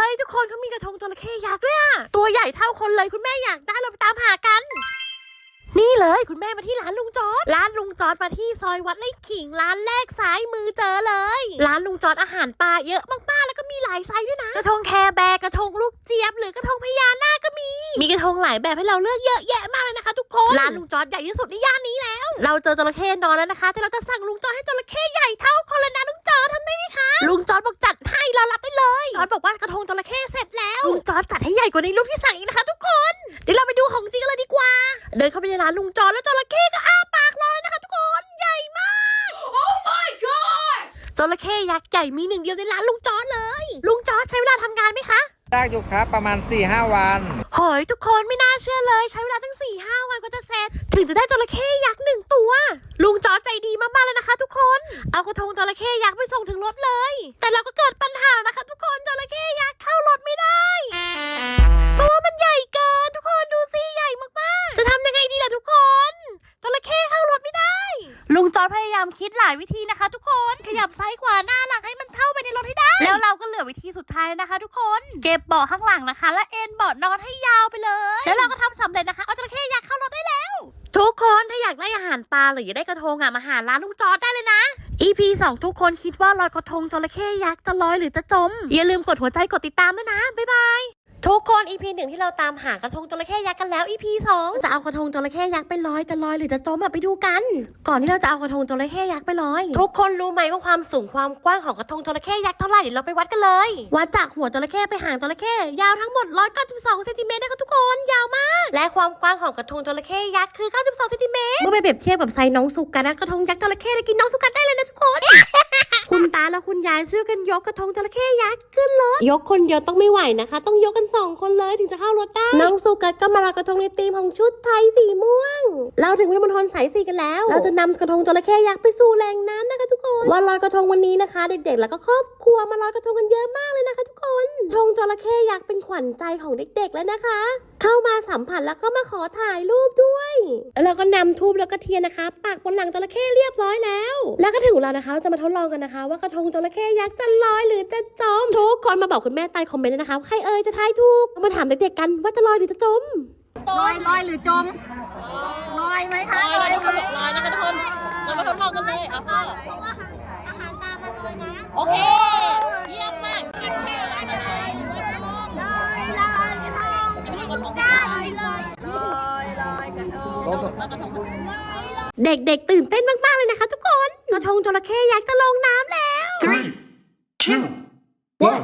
ฮ้ยทุกคนเขามีกระทงจระเข้ยักษ์ด้วยอะตัวใหญ่เท่าคนเลยคุณแม่อยากได้เราไปตามหากัน นี่เลยคุณแม่มาที่ร้านลุงจอดร้านลุงจอดมาที่ซอยวัดไร่ขิงร้านแรกซ้ายมือเจอเลย ร้านลุงจอดอาหารปลาเยอะมากๆแล้วก็มีหลายไซส์ด้วยนะ กระทงแคร์แบร์กระทงลูกเจี๊ยบหรือกระทงพญาน มีมีกระทงหลายแบบให้เราเลือกเยอะแยะมากเลยนะคะทุกคนร้านลุงจอร์ดใหญ่ที่สุดในย่านนี้แล้ว เราเจอจระเข้นอนแล้วนะคะ แต่เราจะสั่งลุงจอร์ดให้จระเข้ใหญ่เท่าคนเลยนะลุงจอร์ดทำได้ไหมคะลุงจอร์ดบอกจัดให้เรารับไปเลยจอร์ดบอกว่ากระทงจระเข้เสร็จแล้วลุงจอร์ดจัดให้ใหญ่กว่าในรูปที่สั่งอีกนะคะ ทุกคนเดี๋ยวเราไปดูของจริงกันเลยดีกว่า เดินเข้าไปในร้านลุงจอร์ดแล้วจระเข้ก็อ้าปากเลยนะคะ ทุกคนใหญ่มาก Oh my gosh! จระเข้ยักษ์ใหญ่มีหนึ่งเดียวในร้านลุงจอร์ดเลย ลุงจอร์ดใช้เวลาทำงานไหมคะ ยากอยู่ครับประมาณ4-5วันเฮ้ยทุกคนไม่น่าเชื่อเลย ใช้เวลาตั้ง4ี่ห้าวันก็จะเสร็จ ถึงจะได้จระเข้ยักษ์หนึ่งตัว ลุงจอร์จใจดีมากๆเลยนะคะ ทุกคน เอากระทงจระเข้ยักษ์ไปส่งถึงรถเลย แต่เราก็เกิดปัญหานะคะ ทุกคนจระเข้ยักษ์เข้ารถไม่ได้เพราะว่ามันใหญ่เกินทุกคนดูสิใหญ่มากๆ จะทำยังไงดีล่ะทุกคนจระเข้เข้ารถไม่ได้ ลุงจอร์จพยายามคิดหลายวิธีนะคะ ทุกคนขยับซ้ายขวา ก็เหลือวิธีสุดท้ายนะคะ ทุกคน เก็บเบาะข้างหลังนะคะ แล้วเอ็นเบาะนอนให้ยาวไปเลย แล้วเราก็ทำสำเร็จนะคะ เอาจระเข้ยักษ์เข้ารถได้แล้ว ทุกคนถ้าอยากได้อาหารปลาหรืออยากได้กระทงอะมาหาร้านลุงจอร์ดได้เลยนะ EP 2 ทุกคนคิดว่าลอยกระทงจระเข้ยักษ์จะลอยหรือจะจม อย่าลืมกดหัวใจกดติดตามด้วยนะบ๊ายบาย ทุกคน EP หนึ่งที่เราตามหากระทงจระเข้ยักษ์กันแล้ว EP สองจะเอากระทงจระเข้ยักษ์ไปลอยจะลอยหรือจะจมอะไปดูกัน ก่อนที่เราจะเอากระทงจระเข้ยักษ์ไปลอย ทุกคนรู้ไหมว่าความสูงความกว้างของกระทงจระเข้ยักษ์เท่าไหร่เดี๋ยวเราไปวัดกันเลยวัดจากหัวจระเข้ไปหางจระเข้ยาวทั้งหมด 192เซนติเมตรนะคะทุกคนยาวมาก และความกว้างของกระทงจระเข้ยักษ์คือ 92เซนติเมตรเมื่อไปเปรียบเทียบกับไซส์น้องสุกันนะกระทงยักษ์จระเข้ได้กินน้องสุกันได้เลยนะทุกคนคุณตาและคุณยายช่วยกันยกกระทงจระเข้ยักษ์ขึ้นรถยกคนเดียวต้องไม่ไหวนะคะ ต้องยกกันสองคนเลยถึงจะเข้ารถได้ น้องสุกัดก็มาลอยกระทงในธีมของชุดไทยสีม่วง เราถึงวันมณฑลสายสีกันแล้ว เราจะนำกระทงจระเข้ยักษ์ไปสู่แหล่งน้ำนะคะทุกคนวันลอยกระทงวันนี้นะคะ เด็กๆ แล้วก็ครอบครัวมาลอยกระทงกันเยอะมากเลยนะคะทุกคนธง จระเข้ยักษ์เป็นขวัญใจของเด็กๆแล้วนะคะ เข้ามาสัมผัสแล้วก็มาขอถ่ายรูปด้วย แล้วเราก็นำทูบแล้วก็เทียนนะคะปักบนหลังจระเข้เรียบร้อยแล้ว แล้วก็ถึงเวลานะคะเราจะมาทดลองกันนะคะ ว่ากระทงจระเข้ยักษ์จะลอยหรือจะจมทุกคนมาบอกคุณแม่ใต้คอมเมนต์ด้วยนะคะว่าใครเอ่ยจะทายถูกเรามาถามเด็กๆกันว่าจะลอยหรือจะจมลอยลอยหรือจมลอยไหมคะลอยนะคะลอยนะคะทุกคนเรามาทดลองกันเลยเอาพ่อเพราะว่าอาหารตามมาลอยนะโอเค เยี่ยมมาก ลอยลอยกระทงได้เลยลอยล อยกระทงเด็กๆ ตื่นเต้นมาก ๆ เลยนะคะทุกคนกระทงจระเข้ยักษ์จะลงน้ำแล้ว Three, two, one.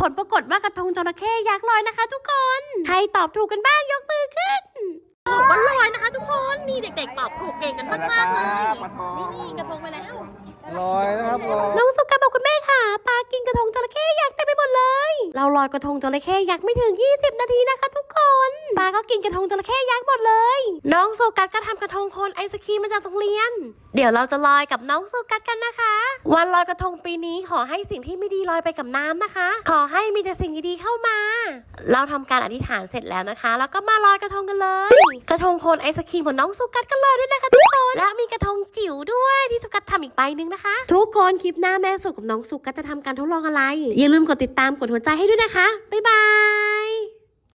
ผลปรากฏว่ากระทงจระเข้ยักษ์ลอยนะคะ ทุกคน ใครตอบถูกกันบ้างยกมือขึ้นตอบว่าลอยนะคะ ทุกคน นี่เด็กๆตอบถูกเก่งกันมากๆเลย นี่นี่กระทงไปแล้ว ลอยนะครับลอย น้อง อยกระทงจระเข้ยักษ์ไม่ถึง 20 นาทีนะคะทุกคนปลาก็กินกระทงจระเข้ยักษ์หมดเลย น้องโซกัสก็ทำกระทงโคนไอศครีมมาจากโรงเรียน เดี๋ยวเราจะลอยกับน้องโซกัสกันนะคะ วันลอยกระทงปีนี้ขอให้สิ่งที่ไม่ดีลอยไปกับน้ำนะคะ ขอให้มีแต่สิ่งดีๆเข้ามา เราทำการอธิษฐานเสร็จแล้วนะคะ แล้วก็มาลอยกระทงกันเลย กระทงโคนไอศครีมของน้องสุกัสก็ลอยด้วยนะคะทุกคนและมีกระทงจิ๋วด้วยที่สุกัสทำอีกใบหนึ่งนะคะ ทุกคนคลิปหน้าแม่สุกับน้องสุกัสจะทำการทดลองอะไรอย่าลืมกดติดตามกดหัวใจให้ด้วยนะคะบ๊ายบาย